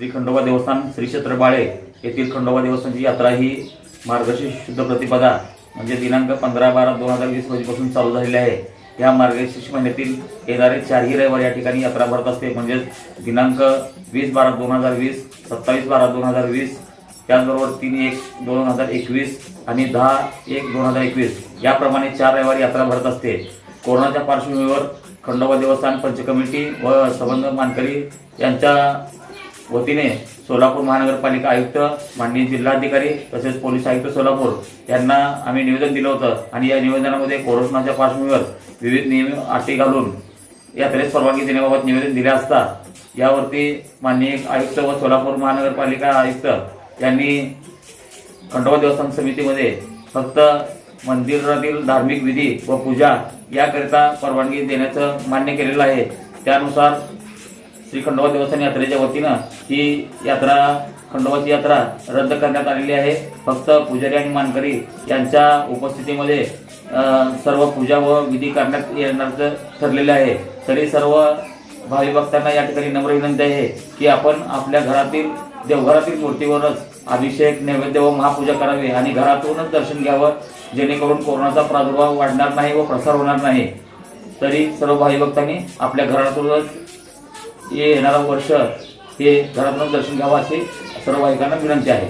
श्री खंडोबा देवस्थान श्री क्षेत्र बाळे येथील खंडोबा देवस्थानची यात्रा ही मार्गशीर्ष शुद्ध प्रतिपदा म्हणजे दिनांक पंधरा बारा दोन हजार वीस रोजीपासून चालू झालेली आहे. या मार्गशीर्ष महिन्यातील येणारे चारही रविवार या ठिकाणी यात्रा भरत असते. म्हणजेच दिनांक वीस बारा दोन हजार वीस सत्तावीस बारा दोन हजार वीस त्याचबरोबर तीन एक दोन हजार एकवीस आणि दहा एक दोन हजार एकवीस. याप्रमाणे चार रविवार यात्रा भरत असते. कोरोनाच्या पार्श्वभूमीवर खंडोबा देवस्थान पंच कमिटी व संबंध मानकरी यांच्या वतीने सोलापूर महानगरपालिका आयुक्त माननीय जिल्हाधिकारी तसेच पोलीस आयुक्त सोलापूर यांना आम्ही निवेदन दिलं होतं आणि या निवेदनामध्ये कोरोनाच्या पार्श्वभूमीवर विविध नियम अटी घालून यात्रेस परवानगी देण्याबाबत निवेदन दिले असता यावरती माननीय आयुक्त व सोलापूर महानगरपालिका आयुक्त यांनी खंडोबा देवस्थान समितीमध्ये फक्त मंदिरातील धार्मिक विधी व पूजा याकरिता परवानगी देण्याचं मान्य केलेलं आहे. त्यानुसार श्री खंडोबा देवस्थान यात्रेच्या वतीनं ही यात्रा खंडोबाची यात्रा रद्द करण्यात आलेली आहे. फक्त पुजारी आणि मानकरी यांच्या उपस्थितीमध्ये सर्व पूजा व विधी करण्यात येणारचं ठरलेलं आहे. तरी सर्व भावी भक्तांना या ठिकाणी नम्र विनंती आहे की आपण आपल्या घरातील देवघरातील मूर्तीवरच अभिषेक नैवेद्य व महापूजा करावी आणि घरातूनच दर्शन घ्यावं जेणेकरून कोरोनाचा प्रादुर्भाव वाढणार नाही व प्रसार होणार नाही. तरी सर्व भावी भक्तांनी आपल्या घरातूनच हे येणारं वर्ष हे घरातूनच दर्शन घ्यावं अशी सर्व ऐकांना विनंती आहे.